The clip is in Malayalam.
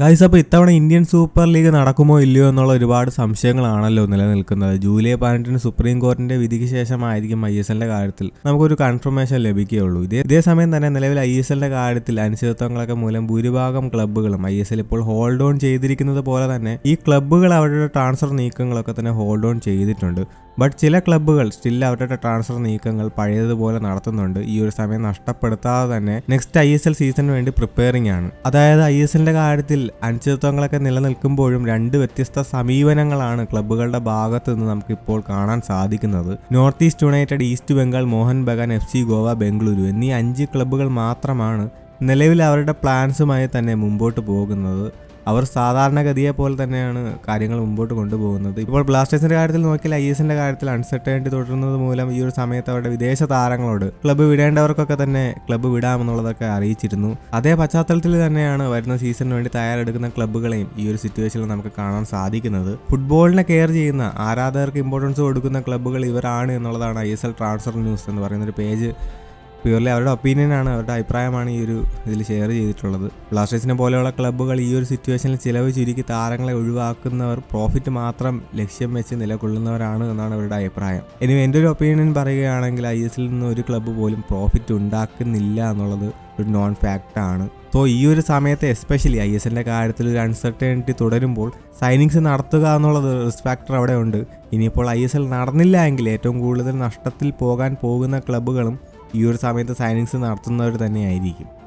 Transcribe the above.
ഗൈസ് അപ്പോൾ ഇത്തവണ ഇന്ത്യൻ സൂപ്പർ ലീഗ് നടക്കുമോ ഇല്ലയോ എന്നുള്ള ഒരുപാട് സംശയങ്ങളാണല്ലോ നിലനിൽക്കുന്നത്. ജൂലൈ പതിനെട്ടിന് സുപ്രീം കോടതിന്റെ വിധിക്ക് ശേഷമായിരിക്കും ഐ എസ് എല്ലിന്റെ കാര്യത്തിൽ നമുക്കൊരു കൺഫർമേഷൻ ലഭിക്കുകയുള്ളൂ. ഇതേ ഇതേ സമയം തന്നെ നിലവിൽ ഐ എസ് എല്ലിന്റെ കാര്യത്തിൽ അനിശ്ചിതത്വങ്ങളൊക്കെ മൂലം ഭൂരിഭാഗം ക്ലബ്ബുകളും ഐ എസ് എൽ ഇപ്പോൾ ഹോൾഡ് ഓൺ ചെയ്തിരിക്കുന്നത് പോലെ തന്നെ ഈ ക്ലബ്ബുകൾ അവരുടെ ട്രാൻസ്ഫർ നീക്കങ്ങളൊക്കെ തന്നെ ഹോൾഡ് ഓൺ ചെയ്തിട്ടുണ്ട്. ബട്ട് ചില ക്ലബ്ബുകൾ സ്റ്റിൽ അവരുടെ ട്രാൻസ്ഫർ നീക്കങ്ങൾ പഴയതുപോലെ നടത്തുന്നുണ്ട്. ഈ ഒരു സമയം നഷ്ടപ്പെടുത്താതെ തന്നെ നെക്സ്റ്റ് ഐ എസ് എൽ സീസണിന് വേണ്ടി പ്രിപ്പയറിംഗ് ആണ്. അതായത് ഐ എസ് എല്ലിന്റെ കാര്യത്തിൽ അനിശ്ചിതത്വങ്ങളൊക്കെ നിലനിൽക്കുമ്പോഴും രണ്ട് വ്യത്യസ്ത സമീപനങ്ങളാണ് ക്ലബ്ബുകളുടെ ഭാഗത്ത് നിന്ന് നമുക്കിപ്പോൾ കാണാൻ സാധിക്കുന്നത്. North East United East Bengal Mohan Bagan F C Goa Bengaluru എന്നീ അഞ്ച് ക്ലബ്ബുകൾ മാത്രമാണ് നിലവിൽ അവരുടെ പ്ലാൻസുമായി തന്നെ മുമ്പോട്ട് പോകുന്നത്. അവർ സാധാരണഗതിയെ പോലെ തന്നെയാണ് കാര്യങ്ങൾ മുമ്പോട്ട് കൊണ്ടുപോകുന്നത്. ഇപ്പോൾ ബ്ലാസ്റ്റേഴ്സിന്റെ കാര്യത്തിൽ നോക്കിയാൽ ഐ എസിന്റെ കാര്യത്തിൽ അൺസർട്ടനിറ്റി തുടരുന്നത് മൂലം ഈ ഒരു സമയത്ത് അവരുടെ വിദേശ താരങ്ങളോട് ക്ലബ്ബ് വിടേണ്ടവർക്കൊക്കെ തന്നെ ക്ലബ്ബ് വിടാമെന്നുള്ളതൊക്കെ അറിയിച്ചിരുന്നു. അതേ പശ്ചാത്തലത്തിൽ തന്നെയാണ് വരുന്ന സീസണിന് വേണ്ടി തയ്യാറെടുക്കുന്ന ക്ലബ്ബുകളെയും ഈ ഒരു സിറ്റുവേഷനിൽ നമുക്ക് കാണാൻ സാധിക്കുന്നത്. ഫുട്ബോളിനെ കെയർ ചെയ്യുന്ന ആരാധകർക്ക് ഇമ്പോർട്ടൻസ് കൊടുക്കുന്ന ക്ലബ്ബുകൾ ഇവരാണ് എന്നുള്ളതാണ് I S L transfer news എന്ന് പറയുന്ന ഒരു പേജ് പ്യൂർലി അവരുടെ ഒപ്പീനിയനാണ് അവരുടെ അഭിപ്രായമാണ് ഈ ഒരു ഇതിൽ ഷെയർ ചെയ്തിട്ടുള്ളത്. ബ്ലാസ്റ്റേഴ്സിനെ പോലെയുള്ള ക്ലബ്ബുകൾ ഈ ഒരു സിറ്റുവേഷനിൽ ചിലവ് ചുരുക്കി താരങ്ങളെ ഒഴിവാക്കുന്നവർ പ്രോഫിറ്റ് മാത്രം ലക്ഷ്യം വെച്ച് നിലകൊള്ളുന്നവരാണ് എന്നാണ് അവരുടെ അഭിപ്രായം. ഇനി എന്റെ ഒരു ഒപ്പീനിയൻ പറയുകയാണെങ്കിൽ ഐ എസിൽ നിന്ന് ഒരു ക്ലബ്ബ് പോലും പ്രോഫിറ്റ് ഉണ്ടാക്കുന്നില്ല എന്നുള്ളത് ഒരു നോൺ ഫാക്റ്റാണ് സോ ഈ ഒരു സമയത്ത് എസ്പെഷ്യലി ഐ എസ് എല്ലിന്റെ കാര്യത്തിൽ ഒരു അൺസർട്ടനിറ്റി തുടരുമ്പോൾ സൈനിങ്സ് നടത്തുക എന്നുള്ളത് റിസ്ക് ഫാക്ടർ അവിടെ ഉണ്ട്. ഇനിയിപ്പോൾ ഐ എസ് എൽ നടന്നില്ല എങ്കിൽ ഏറ്റവും കൂടുതൽ നഷ്ടത്തിൽ പോകാൻ പോകുന്ന ക്ലബ്ബുകളും ഈ ഒരു സമയത്ത് സൈനിങ്സ് നടത്തുന്നവർ തന്നെയായിരിക്കും.